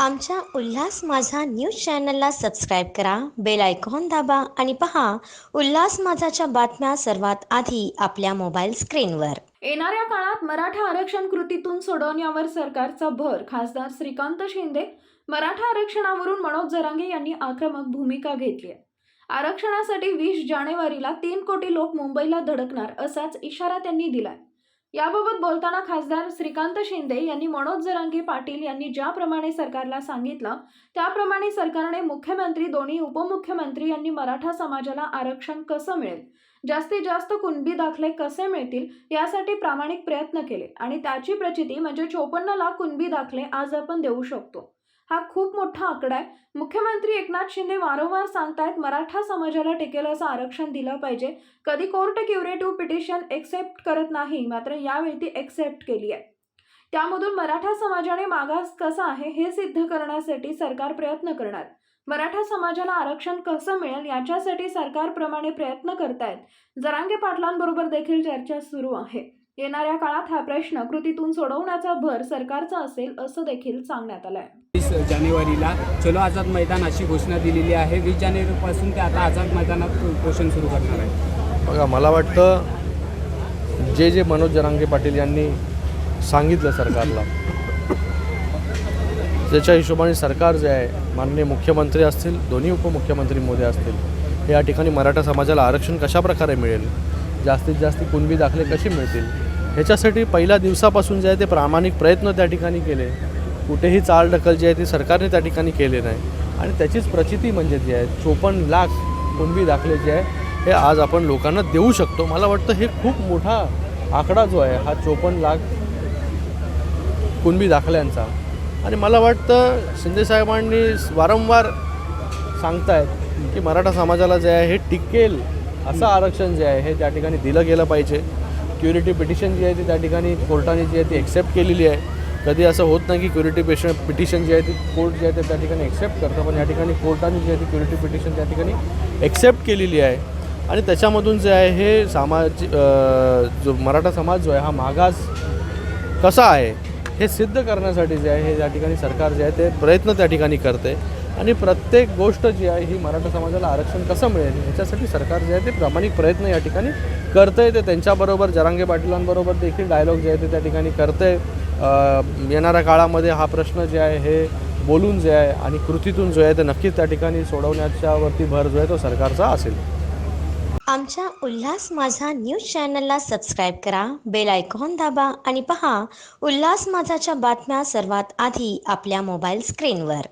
आमच्या उल्हास माझा न्यूज चॅनलला सबस्क्राईब करा बेल आयकॉन दाबा आणि पहा उल्हास माझाच्या बातम्या सर्वात आधी आपल्या मोबाईल स्क्रीनवर. येणाऱ्या काळात मराठा आरक्षण कृतीतून सोडवण्यावर सरकारचा भर खासदार श्रीकांत शिंदे मराठा आरक्षणावरून मनोज जरांगे यांनी आक्रमक भूमिका घेतली आहे. आरक्षणासाठी वीस जानेवारीला तीन कोटी लोक मुंबईला धडकणार असाच इशारा त्यांनी दिलाय. याबाबत बोलताना खासदार श्रीकांत शिंदे यांनी मनोज जरांगे पाटील यांनी ज्याप्रमाणे सरकारला सांगितलं त्याप्रमाणे सरकारने मुख्यमंत्री दोन्ही उपमुख्यमंत्री यांनी मराठा समाजाला आरक्षण कसं मिळेल जास्तीत जास्त कुणबी दाखले कसे मिळतील यासाठी प्रामाणिक प्रयत्न केले आणि त्याची प्रचिती म्हणजे चोपन्न लाख कुणबी दाखले आज आपण देऊ शकतो. हा खूप मोठा आकडा आहे. मुख्यमंत्री एकनाथ शिंदे वारंवार सांगतायत मराठा समाजाला टिकेल असं आरक्षण दिलं पाहिजे. कधी कोर्ट क्युरेटिव्ह पिटिशन एक्सेप्ट करत नाही मात्र यावेळी ती एक्सेप्ट केली आहे. त्यामधून मराठा समाजाने मागास कसा आहे हे सिद्ध करण्यासाठी सरकार प्रयत्न करणार. मराठा समाजाला आरक्षण कसं मिळेल याच्यासाठी सरकारप्रमाणे प्रयत्न करतायत. जरांगे पाटलांबरोबर देखील चर्चा सुरू आहे. येणाऱ्या काळात हा प्रश्न कृतीतून सोडवण्याचा भर सरकारचा असेल असं देखील सांगण्यात आलंय. वीस जानेवारीला चलो आझाद मैदान अशी घोषणा दिलेली आहे. वीस जानेवारीपासून ते आता आझाद मैदानात पोषण सुरू करणार आहे. बघा मला वाटतं जे जे मनोज जरांगे पाटील यांनी सांगितलं सरकारला त्याच्या हिशोबाने सरकार जे आहे माननीय मुख्यमंत्री असतील दोन्ही उपमुख्यमंत्री मोदी असतील हे या ठिकाणी मराठा समाजाला आरक्षण कशा प्रकारे मिळेल? जास्तीत जास्त कुणबी दाखले कसे मिळतील? ह्याच्यासाठी पहिल्या दिवसापासून जे आहे ते प्रामाणिक प्रयत्न त्या ठिकाणी केले. कुठेही चाल ढकल जी आहे ती सरकारने त्या ठिकाणी केले नाही. आणि त्याचीच प्रचिती म्हणजे जी आहे चोपन्न लाख कुणबी दाखले जे आहे हे आज आपण लोकांना देऊ शकतो. मला वाटतं हे खूप मोठा आकडा जो आहे हा चोपन्न लाख कुणबी दाखल्यांचा. आणि मला वाटतं शिंदेसाहेबांनी वारंवार सांगतायत की मराठा समाजाला जे आहे हे टिकेल असं आरक्षण जे आहे हे त्या ठिकाणी दिलं गेलं पाहिजे. क्युरिटी पिटिशन जी आहे ती त्या ठिकाणी कोर्टाने जी आहे ती एक्सेप्ट केलेली आहे. कधी असं होत नाही की क्युरिटी पेशन पिटिशन जी आहे ती कोर्ट जी आहे ते त्या ठिकाणी एक्सेप्ट करतं पण या ठिकाणी कोर्टाने जी आहे ती क्युरिटी पिटिशन त्या ठिकाणी एक्सेप्ट केलेली आहे. आणि त्याच्यामधून जे आहे हे सामाज जो मराठा समाज जो आहे हा मागास कसा आहे हे सिद्ध करण्यासाठी जे आहे हे या ठिकाणी सरकार जे आहे ते प्रयत्न त्या ठिकाणी करते. आणि प्रत्येक गोष्ट जी आहे ही मराठा समाजाला आरक्षण कसं मिळेल? ह्याच्यासाठी सरकार जे आहे ते प्रामाणिक प्रयत्न या ठिकाणी करतंय. ते त्यांच्याबरोबर जरांगे पाटीलांबरोबर देखील डायलॉग जे आहे ते त्या ठिकाणी करते येणाऱ्या काळामध्ये हा प्रश्न जे आहे हे बोलून जे आहे आणि कृतीतून जो आहे ते नक्कीच त्या ठिकाणी सोडवण्याच्यावरती भर जो आहे तो सरकारचा असेल. आमच्या उल्हास माझा न्यूज चॅनलला सबस्क्राईब करा बेल आयकॉन दाबा आणि पहा उल्हास माझाच्या बातम्या सर्वात आधी आपल्या मोबाईल स्क्रीनवर.